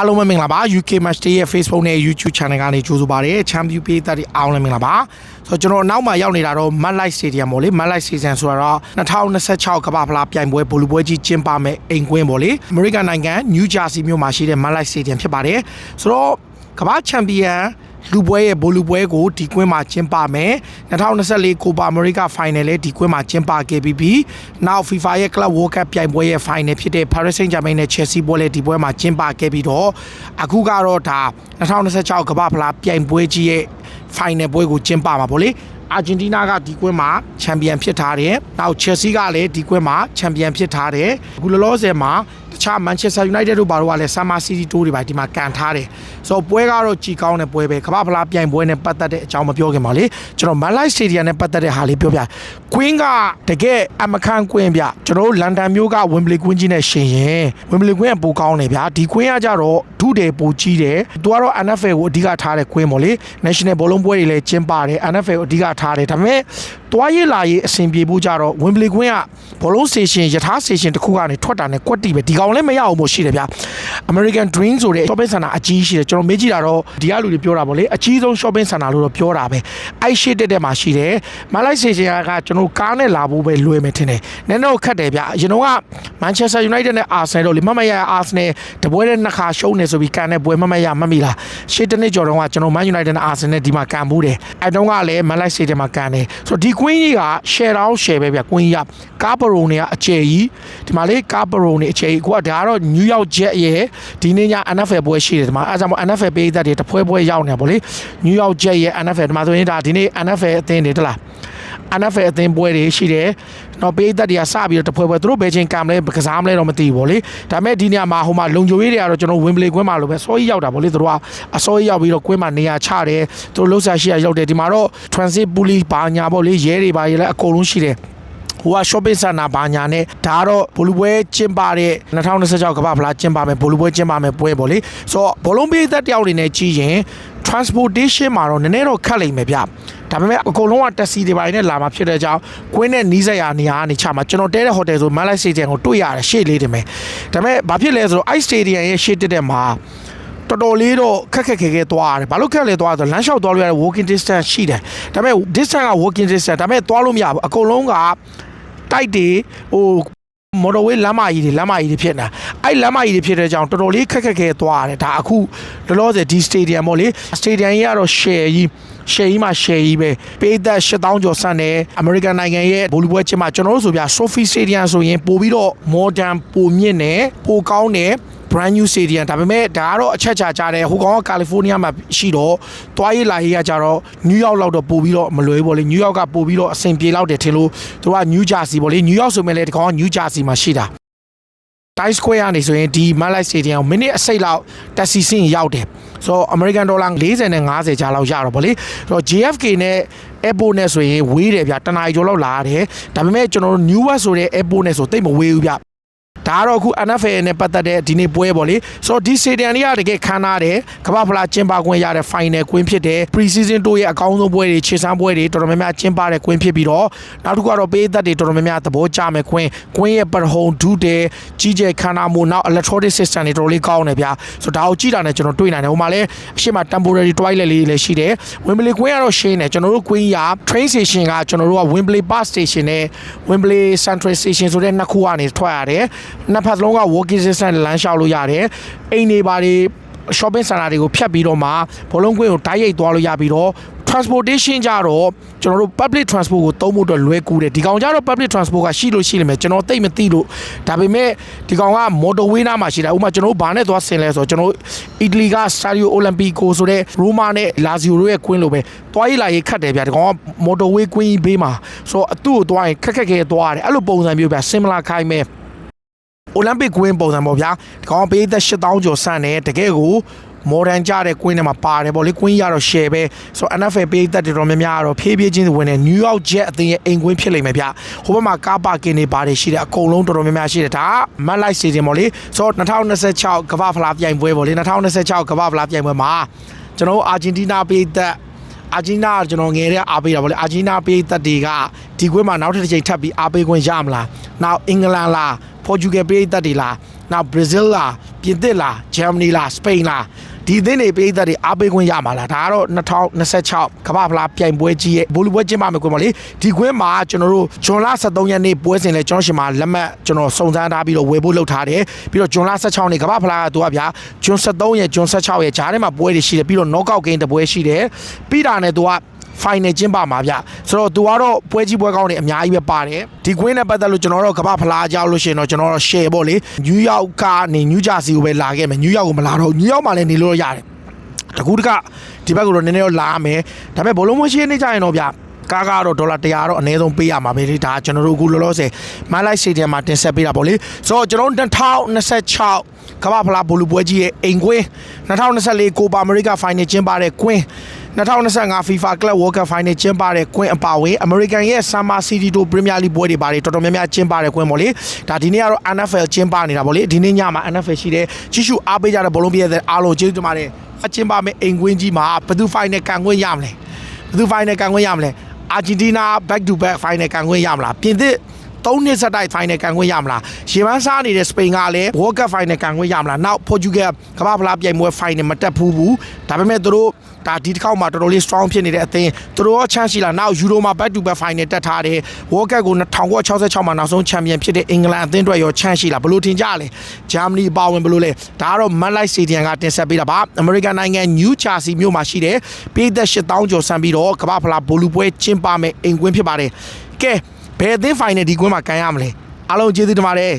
အားလုံးပဲမင်္ဂလာပါ UK Match Day ရဲ့ Facebook နဲ့ YouTube Channel ကနေကြိုဆိုပါရစေ Champion ပေးသက်တွေအားလုံးလည်းမင်္ဂလာပါဆိုတော့ကျွန်တော်နောက်မှရောက်နေတာတော့ Mad Light Stadium ပေါ့လေ Mad Light Season ဆိုတာတော့2026ကမ္ဘာဖလားပြိုင်ပွဲဘောလုံးပွဲကြီးကျင်းပမဲ့အိမ်ကွင်းပေါ့လေ American နိုင်ငံ New Jersey မြို့မှာရှိတဲ့ Mad Light Stadium ဖြစ်ပါတယ်ဆိုတော့ကမ္ဘာချန်ပီယံ လူပွဲရဲ့ဘောလူပွဲကိုဒီကွင်းမှာကျင်းပမယ်2024 Copa America Final လည်းဒီကွင်းမှာကျင်းပခဲ့ပြီးပြီးနောက် FIFA ရဲ့ Club World Cup ပြိုင်ပွဲရဲ့ Final ဖြစ်တဲ့ Paris Saint-Germain နဲ့ Chelsea ပွဲလည်းဒီပွဲမှာကျင်းပခဲ့ပြီးတော့အခုကတော့ဒါ2026ကမ္ဘာဖလားပြိုင်ပွဲကြီးရဲ့ Final ပွဲကိုကျင်းပမှာပေါ့လေအာဂျင်တီးနားကဒီကွင်းမှာချန်ပီယံဖြစ်ထားတယ်။နောက် Chelsea ကလည်းဒီကွင်းမှာချန်ပီယံဖြစ်ထားတယ်။အခုလောလောဆယ်မှာတ ခြား Manchester United တို့ဘာတို့ကလည်း Summer City Tour တွေပါဒီမှာကန်ထားတယ်။ဆိုတော့ပွဲကတော့ကြည်ကောင်းတဲ့ပွဲပဲ။ကမ္ဘာဖလားပြိုင်ပွဲနဲ့ပတ်သက်တဲ့အကြောင်းမပြောခင်ပါလေ။ကျွန်တော် Malai Stadium နဲ့ပတ်သက်တဲ့ဟာလေးပြောပြ။ Queen ကတကယ်အမခန့် Queen ဗျ။ကျွန်တော်တို့လန်ဒန်မြို့က Wembley Queen ကြီးနဲ့ရှင်ရင် Wembley Queen ကပိုကောင်းတယ်ဗျာ။ဒီ Queen ကကြတော့ဒုတယ်ပိုကြီးတယ်။သူကတော့ NFL ကိုအဓိကထားတဲ့ Queen ပေါ့လေ။ National ဘောလုံးပွဲတွေလည်းကျင်းပတယ်။ NFL ကိုအဓိကထားတယ်။ဒါပေမဲ့ တွားရည်လာရေးအဆင်ပြေဖို့ကြတော့ Wembley Queen ကဘောလုံး station ယထာ station တစ်ခုကနေထွက်တာနဲ့ကွက်တီပဲဒီကောင်လည်းမရအောင်မို့ရှိတယ်ဗျာ American Dream ဆိုတဲ့ shopping center အကြီးရှိတယ်ကျွန်တော်မေးကြည့်တာတော့ဒီကလူတွေပြောတာပေါ့လေအကြီးဆုံး shopping center လို့တော့ပြောတာပဲအဲ့ရှိတက်တက်မှာရှိတယ်မလိုက် station ကကျွန်တော်ကားနဲ့လာဖို့ပဲလွယ်မယ်ထင်တယ်နည်းနည်းခက်တယ်ဗျာကျွန်တော်က Manchester United နဲ့ Arsenal တို့လေမမရ Arsenal တပွဲနဲ့နှစ်ခါရှုံးနေဆိုပြီးကန်တဲ့ပွဲမမရမမိလားရှေ့တစ်နှစ်ကျော်တုန်းကကျွန်တော် Man United နဲ့ Arsenal နဲ့ဒီမှာကန်ဘူးတယ်အဲ့တုန်းကလည်းမလိုက် stadium မှာကန်တယ်ဆိုတော့ဒီ Queen ကြီးက share down share ပဲဗျ Queen ကြီးကကားပရုံတွေကအကျယ်ကြီးဒီမှာလေကားပရုံတွေအကျယ်ကြီးကိုကဒါကတော့ New York Jet ရဲ့ဒီနေ့ည NFL ပွဲရှိတယ်ဒီမှာအဲဒါကြောင့်မို့ NFL ပေးသက်တွေတပွဲပွဲရောက်နေတာပေါ့လေ New York Jet ရဲ့ NFL ဒီမှာဆိုရင်ဒါဒီနေ့ NFL အသင်းတွေတလား NFL အသင်းပွဲတွေရှိတယ်။နောက်ပေးသက်တွေကစပြီးတော့တပွဲပွဲသူတို့ဘယ်ချိန်ကံမလဲကစားမလဲတော့မသိဘူးဗောလေ။ဒါပေမဲ့ဒီနေရာမှာဟိုမှာလုံချိုရေးတွေကတော့ကျွန်တော် Wembley ကွင်းမှာလို့ပဲစောကြီးရောက်တာဗောလေသူတို့ကအစောကြီးရောက်ပြီးတော့ကွင်းမှာနေရာချတယ်။သူတို့လှုပ်ရှားရှိရရောက်တယ်ဒီမှာတော့ transit police ဘာညာဗောလေရဲတွေဘာတွေလည်းအကုန်လုံးရှိတယ်။ ဟိုက shopping center ဘာညာနဲ့ဒါကတော့ဘောလုံးပွဲကျင်းပတဲ့2026ကမ္ဘာဖလားကျင်းပမယ်ဘောလုံးပွဲကျင်းပမယ်ပွဲပေါ့လေဆိုတော့ဘောလုံးပေးသက်တယောက်တွေနဲ့ကြီးရင် transportation မှာတော့နည်းနည်းတော့ခက်လိမ့်မယ်ဗျဒါပေမဲ့အကုန်လုံးကတက်စီတွေပိုင်းနဲ့လာမှာဖြစ်တဲ့အကြောင်းကွင်းနဲ့နီးစက်ရနေရာကနေချမှာကျွန်တော်တဲတဲ့ဟိုတယ်ဆိုမန်လိုက်စတေဒီယံကိုတွေ့ရတယ်ရှေ့လေးတင်မယ်ဒါပေမဲ့ဘာဖြစ်လဲဆိုတော့ ice stadium ရဲ့ရှေ့တက်တဲ့မှာတော်တော်လေးတော့ခက်ခက်ခဲခဲသွားရတယ်။ဘာလို့ခက်လဲသွားဆိုလမ်းလျှောက်သွားလို့ရတဲ့ walking distance ရှိတယ်။ဒါပေမဲ့ distance က walking distance ဒါပေမဲ့သွားလို့မရဘူး။အကုန်လုံးက တိုက်တွေဟိုမော်တော်ဝေးလမ်းမကြီးတွေလမ်းမကြီးတွေဖြစ်နေတာအဲ့လမ်းမကြီးတွေဖြစ်တဲ့ကြောင့်တော်တော်လေးခက်ခက်ခဲသွားရတယ်ဒါအခုလောလောဆယ်ဒီ stadium ပေါ့လေ stadium ကြီးကတော့ share ကြီး share ကြီးမှာ share ကြီးပဲပေးသက်8000ကျော်ဆန့်တယ် American နိုင်ငံရဲ့ဘောလုံးပွဲချင်းမှာကျွန်တော်တို့ဆိုပြ Sophie Stadium ဆိုရင်ပို့ပြီးတော့ modern ပိုမြင့်တယ်ပိုကောင်းတယ် brand new stadium ဒါပေမဲ့ဒါကတော့အချက်ချာကြတယ်ဟိုကောင်က California မှာရှိတော့တွားရေးလာရေးကကြတော့ New York လောက်တော့ပို့ပြီးတော့မလွယ်ဘူးပေါ့လေ New York ကပို့ပြီးတော့အဆင်ပြေလောက်တယ်ထင်လို့သူက New Jersey ပေါ့လေ New York ဆိုမဲ့လေဒီကောင်က New Jersey မှာရှိတာ Times Square ကနေဆိုရင်ဒီ Malai Stadium ကိုမိနစ်အစိတ်လောက်တက်စီစင်ရောက်တယ်ဆိုတော့ American Dollar 40နဲ့50ကြားလောက်ရတော့ဗောလေဆိုတော့ JFK နဲ့ Airport နဲ့ဆိုရင်ဝေးတယ်ဗျတနားရီကျော်လောက်လာရတယ်ဒါပေမဲ့ကျွန်တော်တို့ New West ဆိုတဲ့ Airport နဲ့ဆိုတိတ်မဝေးဘူးဗျ ဒါကတော့အခု NFL နဲ့ပတ်သက်တဲ့ဒီနေ့ပွဲပေါ့လေဆိုတော့ဒီ stadium တွေကတကယ်ခမ်းနားတယ်ကမ္ဘာဖလားကျင်းပခွင့်ရတဲ့ final ကွင်းဖြစ်တယ် pre-season တိုးရဲ့အကောင်းဆုံးပွဲတွေခြေစမ်းပွဲတွေတော်တော်များများကျင်းပတဲ့ကွင်းဖြစ်ပြီးတော့နောက်တစ်ခုကတော့ပေးသက်တွေတော်တော်များများသဘောကျမယ်ကွင်းကွင်းရဲ့ပရဟုံဒုတယ်ကြီးကျယ်ခမ်းနားမှုနောက် electronic system တွေတော်တော်လေးကောင်းတယ်ဗျာဆိုတော့ဒါကိုကြည့်တာနဲ့ကျွန်တော်တွေ့နိုင်တယ်ဟိုမှာလည်းအရှိမ temporary toilet လေးလည်းရှိတယ် Wembley ကွင်းကတော့ရှင်းတယ်ကျွန်တော်တို့ကွင်းကြီးက train station ကကျွန်တော်တို့က Wembley bus station နဲ့ Wembley central station ဆိုတဲ့နှစ်ခုကနေထွက်ရတယ်နှစ်ဖက်စလုံးက walking distance လမ်းလျှောက်လို့ရတယ်အိမ်တွေဘာတွေ shopping center တွေကိုဖြတ်ပြီးတော့မှဘောလုံးကွင်းကိုတိုက်ရိုက်သွားလို့ရပြီးတော့ transportation ကြတော့ကျွန်တော်တို့ public transport ကိုသုံးဖို့အတွက်လွယ်ကူတယ်ဒီကောင်ကြတော့ public transport ကရှိလို့ရှိလိမ့်မယ်ကျွန်တော်သိမသိလို့ဒါပေမဲ့ဒီကောင်က motorway နားမှာရှိတာဥပမာကျွန်တော်တို့ဘာနဲ့သွားဆင်လဲဆိုတော့ကျွန်တော်တို့အီတလီက Stadio Olimpico ဆိုတဲ့ Roma နဲ့ Lazio တို့ရဲ့ကွင်းလိုပဲသွားရေးလာရေးခတ်တယ်ဗျာဒီကောင်က motorway ကွင်းကြီးဘေးမှာဆိုတော့အတူကိုသွားရင်ခက်ခက်ခဲသွားရတယ်အဲ့လိုပုံစံမျိုးဗျာ similar ခိုင်းမဲ့ အိုလံပစ်ကွင်းပုံစံပေါ့ဗျာဒီကောင်ပေးသက်8000ကျော်ဆန့်တယ်တကယ်ကိုမော်ဒန်ကြတဲ့ကွင်းထဲမှာပါတယ်ပေါ့လေကွင်းရတော့ share ပဲဆိုတော့ NFL ပေးသက်တွေတော်များများကတော့ဖြည်းဖြည်းချင်းဝင်နေ New York Jet အသင်းရဲ့အိမ်ကွင်းဖြစ်လိမ့်မယ်ဗျဟိုဘက်မှာကားပါကင်တွေပါတယ်ရှိတယ်အကုန်လုံးတော်တော်များများရှိတယ်ဒါက Mad Light Stadium ပေါ့လေဆိုတော့2026ကမ္ဘာဖလားပြိုင်ပွဲပေါ့လေ2026ကမ္ဘာဖလားပြိုင်ပွဲမှာကျွန်တော်တို့အာဂျင်တီးနားပေးသက် အာဂျင်နာကျွန်တော်ငယ်တဲ့အားပေးတာဗောလေအာဂျင်နာပေးသက်တွေကဒီကွင်းမှာနောက်ထပ်တစ်ချိန်ထပ်ပြီးအားပေးခွင့်ရမလားနောက်အင်္ဂလန်လားပေါ်တူဂယ်ပေးသက်တွေလား နောက်ဘရာဇီးလားပြင်သစ်လားဂျာမနီလားစပိန်လားဒီအသင်းတွေပြည်သက်တွေအားပေးခွင့်ရမှာလားဒါကတော့2026ကမ္ဘာဖလားပြိုင်ပွဲကြီးရဲ့ဘောလုံးပွဲကျင်းပမယ်ကွယ်မလေးဒီကွင်းမှာကျွန်တော်တို့ဂျွန်လ23ရက်နေ့ပွဲစဉ်လဲကျွန်တော်ရှင်မှာလက်မှတ်ကျွန်တော်စုံစမ်းထားပြီးတော့ဝယ်ဖို့လုပ်ထားတယ်ပြီးတော့ဂျွန်လ16နေ့ကမ္ဘာဖလားကသူကဗျာဂျွန်23ရက်ဂျွန်16ရက်ဂျားထဲမှာပွဲတွေရှိတယ်ပြီးတော့ knockout game တပွဲရှိတယ်ပြီးတာနဲ့သူက final ကျင်းပမှာဗျဆိုတော့သူကတော့ပွဲကြီးပွဲကောင်းတွေအများကြီးပဲပါတယ်ဒီကွင်းနဲ့ပတ်သက်လို့ကျွန်တော်တို့ကမ္ဘာဖလားကြောက်လို့ရှိရင်တော့ကျွန်တော်တို့ share ပေါ့လေနယူးယောက်ကနေနယူးဂျာစီကိုပဲလာခဲ့မယ်နယူးယောက်ကိုမလာတော့နယူးယောက်မှာလည်းနေလို့ရတယ်တကူတကဒီဘက်ကတော့နည်းနည်းတော့လာမယ်ဒါပေမဲ့ဘလုံးမရှိနေကြရင်တော့ဗျကားကတော့ဒေါ်လာ100တော့အနည်းဆုံးပေးရမှာပဲလေဒါကျွန်တော်တို့အခုလောလောဆယ်မန်လိုက်စတေဒီယမ်မှာတင်ဆက်ပေးတာပေါ့လေဆိုတော့ကျွန်တော်တို့2026ကမ္ဘာဖလားဘောလုံးပွဲကြီးရဲ့အိမ်ကွင်း2024ကိုပါအမေရိကဖိုင်နယ်ကျင်းပတဲ့ကွင်း 2025 FIFA Club World Cup Final ကျင်းပတဲ့ကွင်းအပါအဝင် American ရဲ့ Summer City တို့ Premier League ပွဲတွေပါတယ်တော်တော်များများကျင်းပတဲ့ကွင်းပေါ့လေဒါဒီနေ့ကတော့ NFL ကျင်းပနေတာပေါ့လေဒီနေ့ညမှာ NFL ရှိတယ်ကြီးစုအားပေးကြတဲ့ဘောလုံးပြည့်တဲ့အားလုံးကျေးဇူးတင်ပါတယ်အကျင်းပမယ့်အိမ်ကွင်းကြီးမှာဘယ်သူ Final ကန်ခွင့်ရမလဲဘယ်သူ Final ကန်ခွင့်ရမလဲအာဂျင်တီးနား back to back Final ကန်ခွင့်ရမလားပြင်သစ် သုံးနှစ်ဆက်တိုက် final ကန်ခွင့်ရမလားရေပန်းစားနေတဲ့စပိန်ကလည်း World Cup final ကန်ခွင့်ရမလားနောက် Portugal ကမ္ဘာဖလားပြိုင်ပွဲ final မတက်ဘူးဘူးဒါပေမဲ့သူတို့ဒါဒီတစ်ခေါက်မှာတော်တော်လေး strong ဖြစ်နေတဲ့အသင်းသူတို့ရော chance ရှိလားနောက် Euro မှာ back to back final တက်ထားတယ် World Cup ကို1966မှာနောက်ဆုံး champion ဖြစ်တဲ့အင်္ဂလန်အသင်းအတွက်ရော chance ရှိလားဘယ်လိုထင်ကြလဲ Germany ပါဝင်ဘယ်လိုလဲဒါကတော့ Man Light Stadium ကတင်ဆက်ပေးတာပါ American နိုင်ငံ New Jersey မြို့မှာရှိတယ်ပြည်သက်8000ကျော်ဆန်ပြီးတော့ကမ္ဘာဖလားဘောလူပွဲကျင်းပမယ်အိမ်ကွင်းဖြစ်ပါတယ်ကဲ ဘယ်အသင်း final ဒီကွင်းမှာကန်ရမလဲအားလုံးကျေးဇူးတင်ပါတယ်